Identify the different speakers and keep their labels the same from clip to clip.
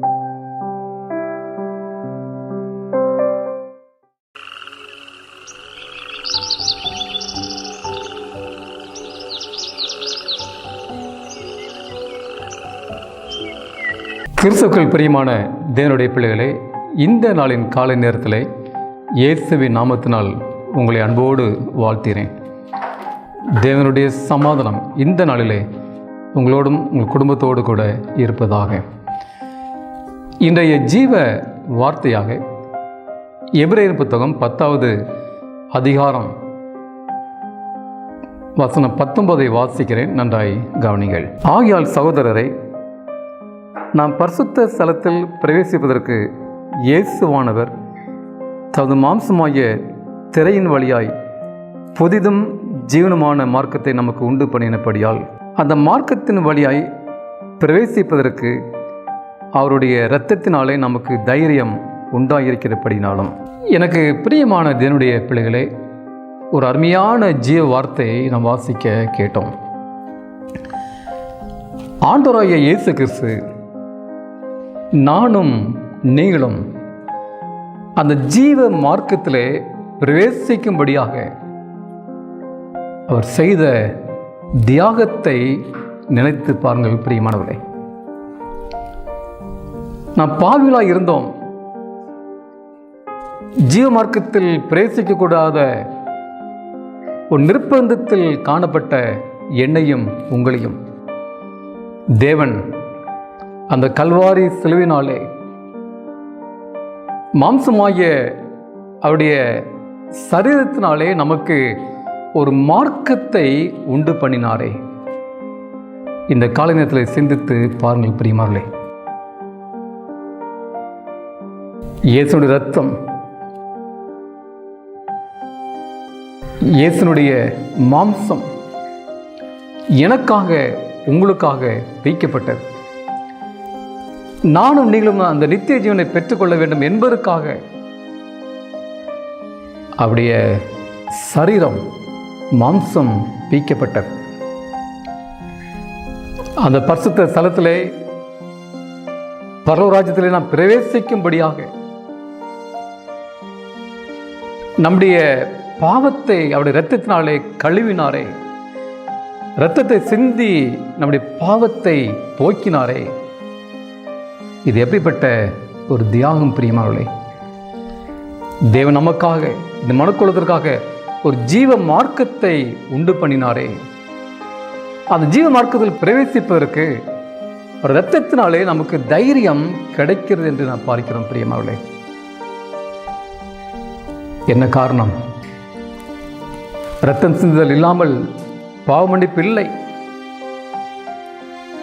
Speaker 1: கிறிஸ்துக்கள் பிரியமான தேவனுடைய பிள்ளைகளே இந்த நாளின் காலை நேரத்தில் இயேசுவின் நாமத்தினால் உங்களை அன்போடு வாழ்த்தினேன் தேவனுடைய சமாதானம் இந்த நாளிலே உங்களோடும் உங்கள் குடும்பத்தோடு கூட இருப்பதாக. இன்றைய ஜீவ வார்த்தையாக எபிரேயர் புத்தகம் பத்தாவது அதிகாரம். வசனம் பத்தொன்பதை வாசிக்கிறேன் நன்றாய் கவனிகள். ஆகியால் சகோதரரை நாம் பரிசுத்த ஸ்தலத்தில் பிரவேசிப்பதற்கு இயேசுவானவர் தமது மாம்சமாகிய திரையின் வழியாய் புதிதும் ஜீவனமான மார்க்கத்தை நமக்கு உண்டு பண்ணினபடியால் அந்த மார்க்கத்தின் வழியாய் பிரவேசிப்பதற்கு அவருடைய இரத்தத்தினாலே நமக்கு தைரியம் உண்டாயிருக்கிறபடினாலும். எனக்கு பிரியமான தேவனுடைய பிள்ளைகளே ஒரு அருமையான ஜீவ வார்த்தையை நாம் வாசிக்க கேட்டோம். ஆண்டவராகிய இயேசு கிறிஸ்து நானும் நீங்களும் அந்த ஜீவ மார்க்கத்திலே பிரவேசிக்கும்படியாக அவர் செய்த தியாகத்தை நினைத்து பாருங்கள் பிரியமானவர்களே. நாம் பாவிகளாக இருந்தோம். ஜீவ மார்க்கத்தில் பிரேசிக்கக்கூடாத ஒரு நிர்பந்தத்தில் காணப்பட்ட என்னையும் உங்களையும். தேவன் அந்த கல்வாரி சிலுவினாலே மாம்சமாகிய அவருடைய சரீரத்தினாலே நமக்கு ஒரு மார்க்கத்தை உண்டு பண்ணினாரே. இந்த காலை நேரத்தில் சிந்தித்து பாருங்கள் பிரியமார்களே இயேசுடைய ரத்தம் இயேசுனுடைய மாம்சம் எனக்காக உங்களுக்காக வைக்கப்பட்டது. நானும் நீங்களும் அந்த நித்திய ஜீவனை பெற்றுக்கொள்ள வேண்டும் என்பதற்காக அவருடைய சரீரம் மாம்சம் பீக்கப்பட்டது அந்த பரிசுத்த ஸ்தலத்திலே பரவராஜ்யத்திலே நாம் பிரவேசிக்கும்படியாக நம்முடைய பாவத்தை அவருடைய இரத்தத்தினாலே கழுவினாரே. இரத்தத்தை சிந்தி நம்முடைய பாவத்தை போக்கினாரே. இது எப்படிப்பட்ட ஒரு தியாகம் பிரியமானவர்களே? தேவன் நமக்காக இந்த மனுக்குலத்திற்காக ஒரு ஜீவ மார்க்கத்தை உண்டு பண்ணினாரே. அந்த ஜீவ மார்க்கத்தில் பிரவேசிப்பதற்கு ஒரு இரத்தத்தினாலே நமக்கு தைரியம் கிடைக்கிறது என்று நான் பார்க்கிறோம் பிரியமானவர்களே. என்ன காரணம்? ரத்தம் சிந்துதல் இல்லாமல் பாவ மன்னிப்பு இல்லை.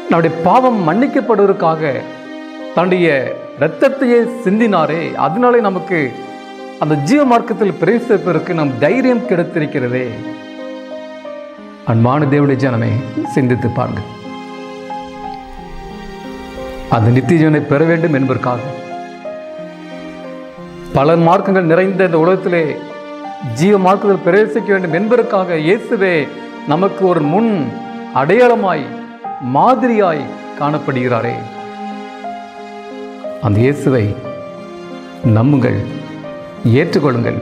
Speaker 1: நம்முடைய பாவம் மன்னிக்கப்படுவதற்காக தன்னுடைய இரத்தத்தையே சிந்தினாரே அதனாலே நமக்கு அந்த ஜீவ மார்க்கத்தில் பிரவேசிப்பதற்கு நம் தைரியம் கிடைத்திருக்கிறதே. அன்பான தேவனுடைய ஜனமே சிந்தித்து பாருங்கள். அந்த நித்திய ஜீவனை பெற வேண்டும் என்பதற்காக பல மார்க்கங்கள் நிறைந்த இந்த உலகத்திலே ஜீவ மார்க்கத்தில் பிரவேசிக்க வேண்டும் என்பதற்காக இயேசுவே நமக்கு ஒரு முன் அடையாளமாய் மாதிரியாய் காணப்படுகிறாரே. அந்த இயேசுவை நம்புங்கள் ஏற்றுக்கொள்ளுங்கள்.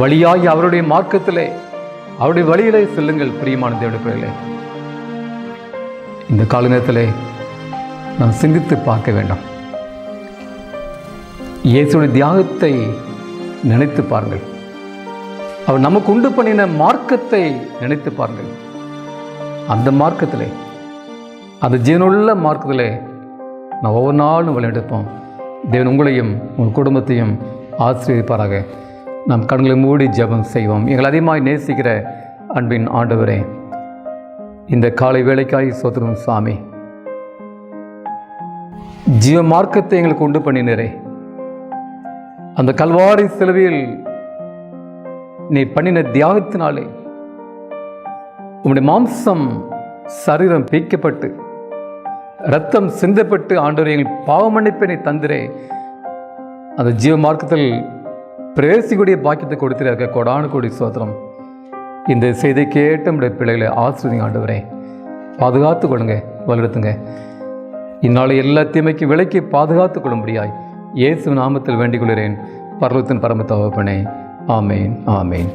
Speaker 1: வழியாகி அவருடைய மார்க்கத்திலே அவருடைய வழியிலே செல்லுங்கள் பிரியமான தேவனுடைய இந்த கால நேரத்திலே நாம் சிந்தித்து பார்க்க வேண்டாம். இயேசுடைய தியாகத்தை நினைத்து பாருங்கள். அவர் நமக்கு உண்டு பண்ணின மார்க்கத்தை நினைத்து பாருங்கள். அந்த மார்க்கத்தில் அந்த ஜீவனுள்ள மார்க்கத்தில் நான் ஒவ்வொரு நாளும் விளையாடுப்போம் தேவன் உங்களையும் உங்கள் குடும்பத்தையும் ஆசிரியப்பாராக நாம் கண்களை மூடி ஜெபம் செய்வோம். எங்களை அதிகமாக நேசிக்கிற அன்பின் ஆண்டவரே இந்த காலை வேலைக்காய் சோதரும் சாமி ஜீவ மார்க்கத்தை எங்களுக்கு உண்டு பண்ணினரே. அந்த கல்வாரி சிலுவையில் நீ பண்ணின தியாகத்தினாலே உம்முடைய மாம்சம் சரீரம் பீக்கப்பட்டு ரத்தம் சிந்தப்பட்டு ஆண்டவர் எங்கள் பாவ மன்னிப்பினை தந்திரே. அந்த ஜீவ மார்க்கத்தில் பிரவேசிக்கூடிய பாக்கியத்தை கொடுத்திருக்க கொடானு கோடி சோத்திரம். இந்த செய்தி கேட்ட நம்முடைய பிள்ளைகளை ஆசிரியங்க ஆண்டவரே. பாதுகாத்து கொள்ளுங்க வலுத்துங்க இந்நாளை எல்லா தீமைக்கு விலைக்கு பாதுகாத்துக் கொள்ளும்படியாய் இயேசு நாமத்தில் வேண்டிக் கொள்கிறேன் பர்வத்தின் பரம தகப்பனே ஆமேன் ஆமேன்.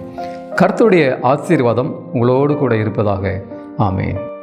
Speaker 1: கர்த்தருடைய ஆசீர்வாதம் உங்களோடு கூட இருப்பதாக ஆமேன்.